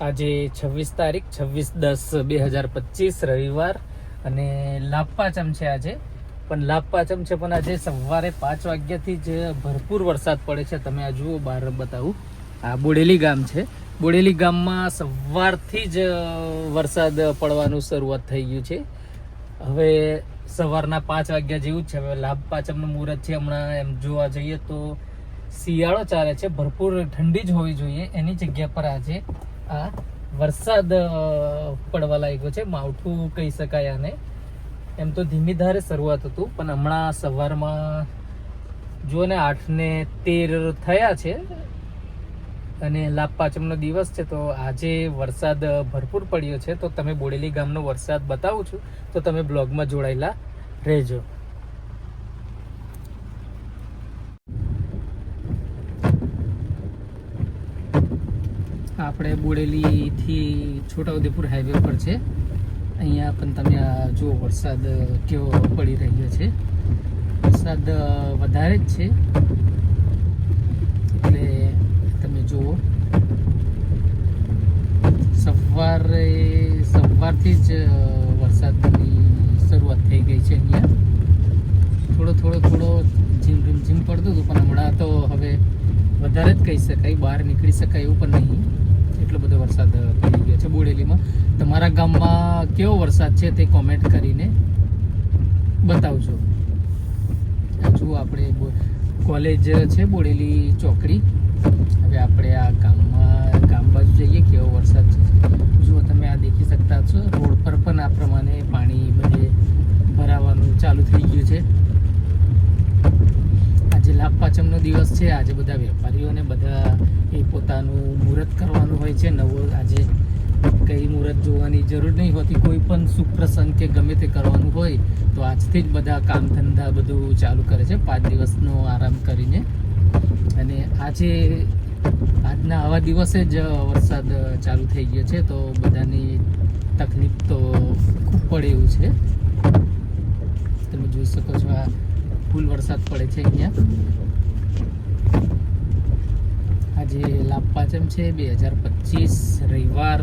આજે છવ્વીસ તારીખ, છવ્વીસ દસ બે હજાર પચીસ રવિવાર અને લાભપાચમ છે આજે. પણ લાપાચમ છે, પણ આજે સવારે પાંચ વાગ્યાથી જ ભરપૂર વરસાદ પડે છે. તમે આ જુઓ, બહાર બતાવું. આ બોડેલી ગામ છે. બોડેલી ગામમાં સવારથી જ વરસાદ પડવાનું શરૂઆત થઈ ગયું છે. હવે સવારના પાંચ વાગ્યા જેવું જ છે. હવે લાભ પાંચમનું મુહૂર્ત છે. હમણાં એમ જોવા જઈએ તો શિયાળો ચાલે છે. ભરપૂર ઠંડી જ હોવી જોઈએ. એની જગ્યા પર આજે આ વરસાદ પડવા લાગ્યો છે. માવઠું કહી શકાય આને. એમ તો ધીમી ધારે શરૂઆત હતું, પણ હમણાં સવારમાં જો ને આઠ ને તેર થયા છે અને લાભ પાંચમનો દિવસ છે, તો આજે વરસાદ ભરપૂર પડ્યો છે. તો તમે બોડેલી ગામનો વરસાદ બતાવું છું, તો તમે બ્લોગમાં જોડાયેલા રહેજો. આપણે બોડેલીથી છોટાઉદેપુર હાઈવે પર છે. અહીંયા પણ તમે આ જુઓ, વરસાદ કેવો પડી રહ્યો છે. વરસાદ વધારે જ છે. એટલે તમે જુઓ. સવારે, સવારથી જ વરસાદની શરૂઆત થઈ ગઈ છે અહીંયા. થોડો થોડો થોડો જીમ ઝીમ ઝીમ પડતું હતું, પણ હમણાં તો હવે વધારે જ કહી શકાય, બહાર નીકળી શકાય એવું પણ નહીં. એટલો બધો વરસાદ પડી ગયો છે બોડેલીમાં. તમારા ગામમાં કેવો વરસાદ છે તે કોમેન્ટ કરીને બતાવજો. જુઓ આપણે કોલેજ છે બોડેલી ચોકડી. હવે આપણે આ ગામમાં, ગામ બાજુ જઈએ, કેવો વરસાદ છે. જુઓ તમે આ દેખી શકતા છો રોડ પર પણ આ પ્રમાણે પાણી બધે ભરાવાનું ચાલુ થઈ ગયું છે. લાભ પાંચમનો દિવસ છે. આજે બધા વેપારીઓને બધા એ પોતાનું મુહૂર્ત કરવાનું હોય છે. નવો આજે કઈ મુહૂર્ત જોવાની જરૂર નહીં હોતી. કોઈ પણ સુખ પ્રસંગ કે ગમે તે કરવાનું હોય તો આજથી જ બધા કામ ધંધા બધું ચાલુ કરે છે. પાંચ દિવસનો આરામ કરીને. અને આજે આજના આવા દિવસે જ વરસાદ ચાલુ થઈ ગયો છે. તો બધાની તકલીફ તો ખૂબ પડે એવું છે. તમે જોઈ શકો છો આ ફૂલ વરસાદ પડે છે અહીંયા. આજે લાભ પાંચમ છે, બે હજાર પચીસ, રવિવાર,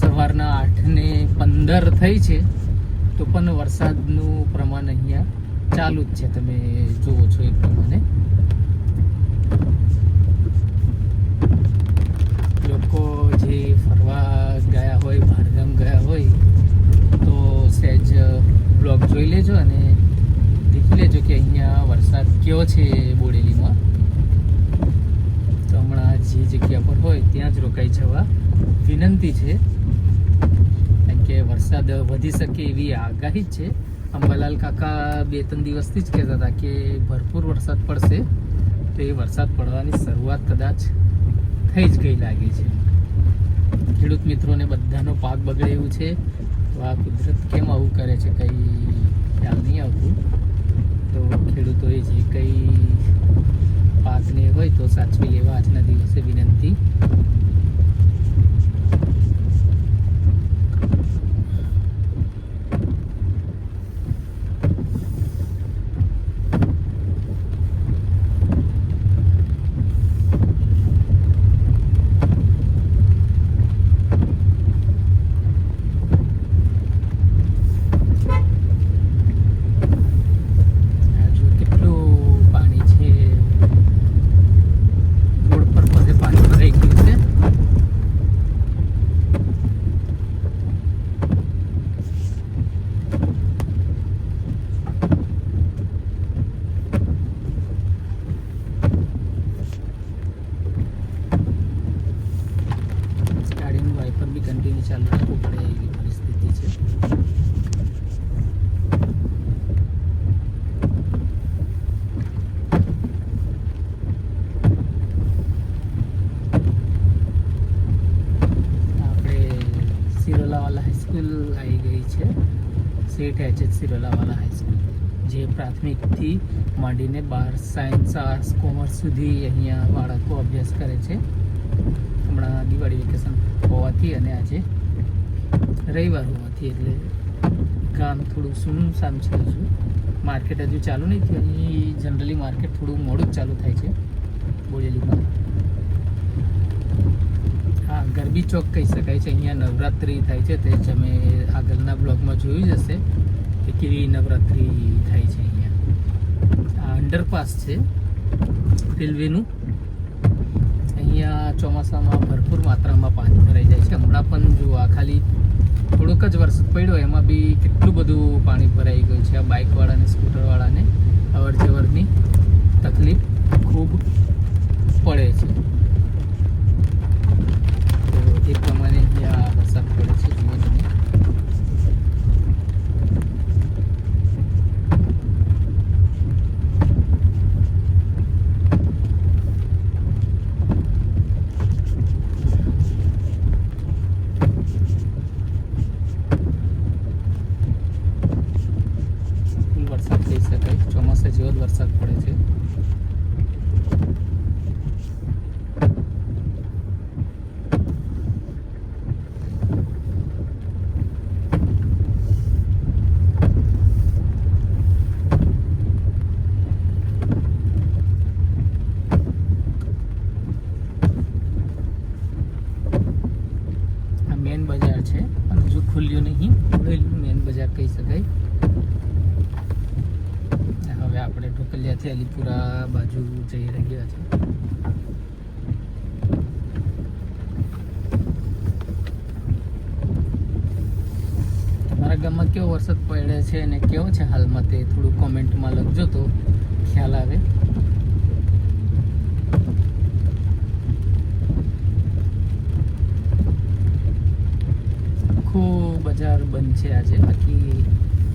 સવારના આઠ ને પંદર થઈ છે, તો પણ વરસાદનું પ્રમાણ અહીંયા ચાલુ જ છે, તમે જુઓ છો એ પ્રમાણે. લોકો જે ફરવા ગયા હોય, બહારગામ ગયા હોય, તો સહેજ બ્લોગ જોઈ લેજો અને દેખી લેજો કે અહીંયા વરસાદ કયો છે બોડેલીમાં. તો હમણાં જે જગ્યા પર હોય ત્યાં જ રોકાઈ જવા વિનંતી છે. કારણ કે વરસાદ વધી શકે એવી આગાહી જ છે. અંબાલાલ કાકા બે ત્રણ દિવસથી જ કહેતા હતા કે ભરપૂર વરસાદ પડશે. તો એ વરસાદ પડવાની શરૂઆત કદાચ થઈ જ ગઈ લાગે છે. ખેડૂત મિત્રોને બધાનો પાક બગડે એવું છે. તો આ કુદરત કેમ આવું કરે છે કંઈ ખ્યાલ નહીં આવતું. તો ખેડૂતોએ જે કંઈ પાકને હોય તો સાચવી લેવા આજના દિવસે વિનંતી આ જો કેટલું પાણી છે રોડ પર બધે પાણી ભરાઈ ગયું છે ગાડીનું વાઇપર બી કન્ટિન્યુ ચાલુ રાખવું પડે એવી પરિસ્થિતિ છે આપણે સિરોલાવાલા હાઈસ્કૂલ આવી ગઈ છે. Seth H H Sirolawala high school જે પ્રાથમિકથી માંડીને બાર સાયન્સ આર્ટ્સ કોમર્સ સુધી અહીંયા બાળકો અભ્યાસ કરે છે. હમણાં દિવાળી વેકેશન હોવાથી અને આજે રવિવાર હોવાથી એટલે ગામ થોડું સુનસાન છે. હજુ માર્કેટ હજુ ચાલુ નહીં થયું. અહીં જનરલી માર્કેટ થોડું મોડું જ ચાલુ થાય છે. બોડેલીમાં. હા, ગરબી ચોક કહી શકાય છે. અહીંયા નવરાત્રિ થાય છે. તે અમે આગળના બ્લોગમાં જોયું જ હશે કે કેવી નવરાત્રિ થાય છે અહીંયા. આ અંડરપાસ છે રેલવેનું. અહીંયા ચોમાસામાં ભરપૂર માત્રામાં પાણી ભરાઈ જાય છે. હમણાં પણ જો આ ખાલી થોડોક જ વરસાદ પડ્યો, એમાં બી કેટલું બધું પાણી ભરાઈ ગયું છે. આ બાઇકવાળાને, સ્કૂટરવાળાને અવર જવરની તકલીફ ખૂબ પડે છે તો એ પ્રમાણે અહીંયા વરસાદ પડે છે જુઓ તમે ફૂલ વરસાદ કહી શકાય ચોમાસા જેવો જ વરસાદ પડે છે આ મેન બજાર છે અને હજુ ખુલ્યું નહીં. ખુલેલું મેન બજાર કહી શકાય. હવે આપણે ઢોકલિયાથી અલીપુરા બાજુ જઈ રહ્યા છે તમારા ગામમાં કેવો વરસાદ પડે છે અને કેવો છે હાલમાં તે થોડું કોમેન્ટમાં લખજો તો ખ્યાલ આવે. બંધ છે આજે. બાકી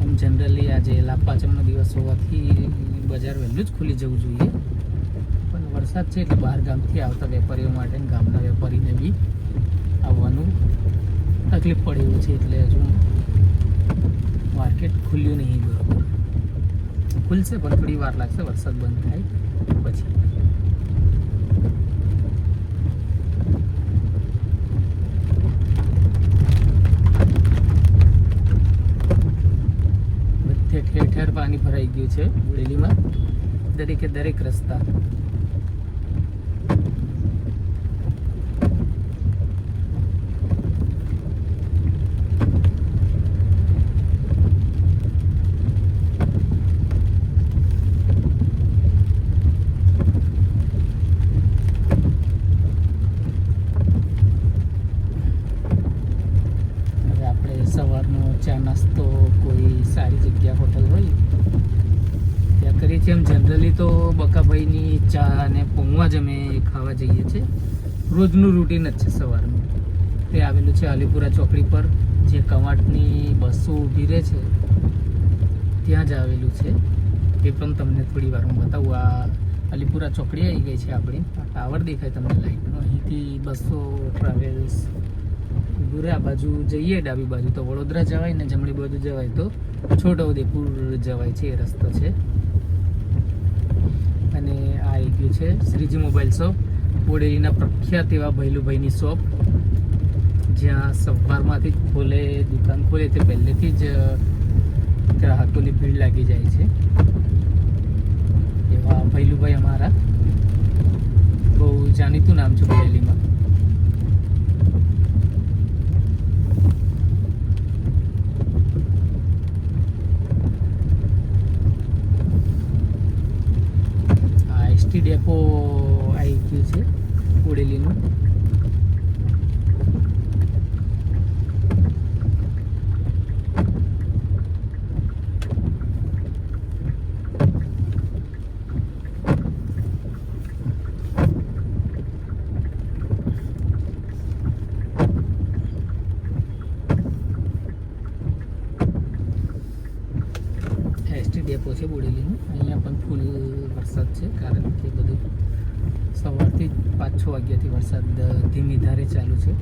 આમ જનરલી આજે લાભપાંચમનો દિવસ હોવાથી બજાર વહેલું જ ખુલી જવું જોઈએ. પણ વરસાદ છે એટલે બહાર ગામથી આવતા વેપારીઓ માટે ગામના વેપારીને બી આવવાનું તકલીફ પડે એવું છે એટલે હજુ માર્કેટ ખુલ્યું નહીં બરોબર. ખુલશે પણ થોડી વાર લાગશે વરસાદ બંધ થાય. ભરાઈ ગયું છે બોડેલીમાં દરેકે દરેક રસ્તા. સવારનો ચા નાસ્તો, કોઈ સારી જગ્યા, હોટલ હોય? ત્યાં કરીએ છીએ એમ જનરલી તો બકાભાઈની ચા અને પૌવા જ અમે ખાવા જઈએ છીએ. રોજનું રૂટીન જ છે સવારનું. તે આવેલું છે અલીપુરા ચોકડી પર, જે કવાંટની બસો ઊભી રહે છે. ત્યાં જ આવેલું છે. એ પણ તમને થોડી વાર હું બતાવું. આ અલીપુરા ચોકડી આવી ગઈ છે આપણી. ટાવર દેખાય તમને લાઈટનો. અહીંથી બસો ટ્રાવેલ્સ ઊભું આ બાજુ જઈએ, ડાબી બાજુ તો વડોદરા જવાય ને જમણી બાજુ જવાય તો છોટાઉદેપુર જવાય છે, એ રસ્તો છે. આવી છે, શ્રીજી મોબાઈલ શોપ બોડેલીના પ્રખ્યાત એવા ભૈલુભાઈની શોપ, જ્યાં સવારમાંથી ખોલે, દુકાન ખોલે તે પહેલેથી જ ગ્રાહકોની ભીડ લાગી જાય છે. એવા ભૈલુભાઈ અમારા. બહુ જાણીતું નામ છે બોડેલીમાં આ એસટી ડેપો આવી ગયું છે બોડેલીનું ડેપો છે બોડેલીનું અહીંયા પણ ફૂલ વરસાદ છે કારણ કે બધું સવારથી પાંચ છ વાગ્યાથી વરસાદ ધીમી ધારે ચાલુ છે.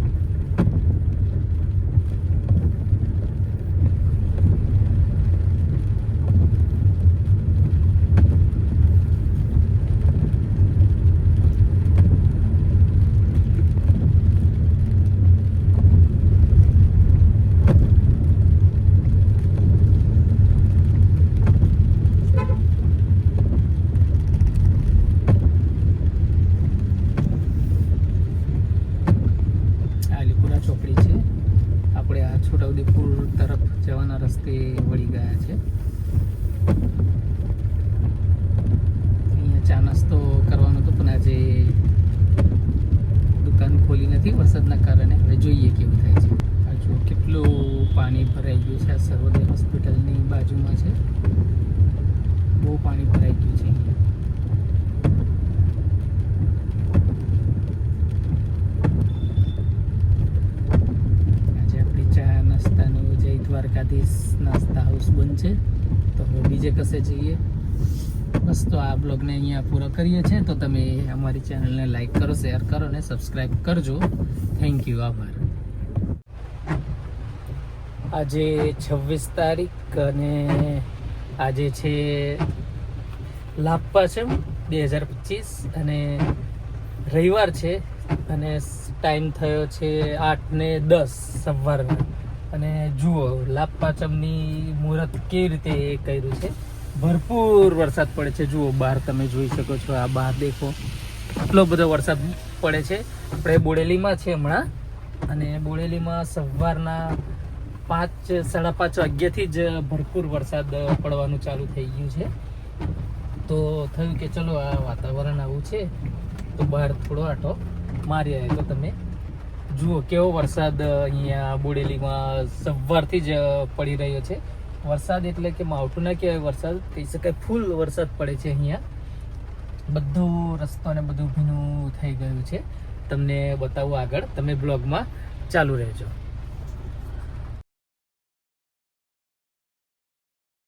ચોકડી છે. આપણે આ છોટાઉદેપુર તરફ જવાના રસ્તે વળી ગયા છે. અહીંયા ચા નાસ્તો કરવાનો હતો, પણ આજે દુકાન ખોલી નથી. વરસાદના કારણે હવે જોઈએ કેવું થાય છે. જો કેટલું પાણી ભરાઈ ગયું છે આ સર્વોદય હોસ્પિટલની બાજુમાં છે. બહુ પાણી ભરાઈ ગયું છે અહીંયા આજે આપણી ચા નાસ્તાનું જય દ્વારકાધીશ નાસ્તા હાઉસ બંધ છે. તો બીજે કશે જઈએ. બસ તો આ બ્લોગને અહીંયા પૂરો કરીએ છીએ. તો તમે અમારી ચેનલને લાઈક કરો શેર કરો અને સબસ્ક્રાઈબ કરજો. થેન્ક યુ આભાર. આજે છવ્વીસ તારીખ અને આજે છે લાપા છે બે હજાર પચીસ. અને રવિવાર છે અને ટાઈમ થયો છે આઠ ને દસ સવારના. અને જુઓ લાભ પાંચમની મુહૂર્ત કેવી રીતે એ કર્યું છે. ભરપૂર વરસાદ પડે છે. જુઓ, બહાર તમે જોઈ શકો છો, આ બહાર દેખો. એટલો બધો વરસાદ પડે છે. આપણે બોડેલીમાં છે હમણાં. અને બોડેલીમાં સવારના પાંચ, સાડા પાંચ વાગ્યાથી જ ભરપૂર વરસાદ પડવાનું ચાલુ થઈ ગયું છે. તો થયું કે ચલો આ વાતાવરણ આવું છે, તો બહાર થોડો આટો મારી આવ્યો તો તમે. જુઓ, કેવો વરસાદ અહીંયા બોડેલીમાં સવારથી જ પડી રહ્યો છે. વરસાદ એટલે કે માવઠું ના કહેવાય, વરસાદ કહી શકાય, ફૂલ વરસાદ પડે છે અહીંયા. બધું રસ્તો ને બધું ભીનું થઈ ગયું છે. તમને બતાવું આગળ, તમે બ્લોગમાં ચાલુ રહેજો.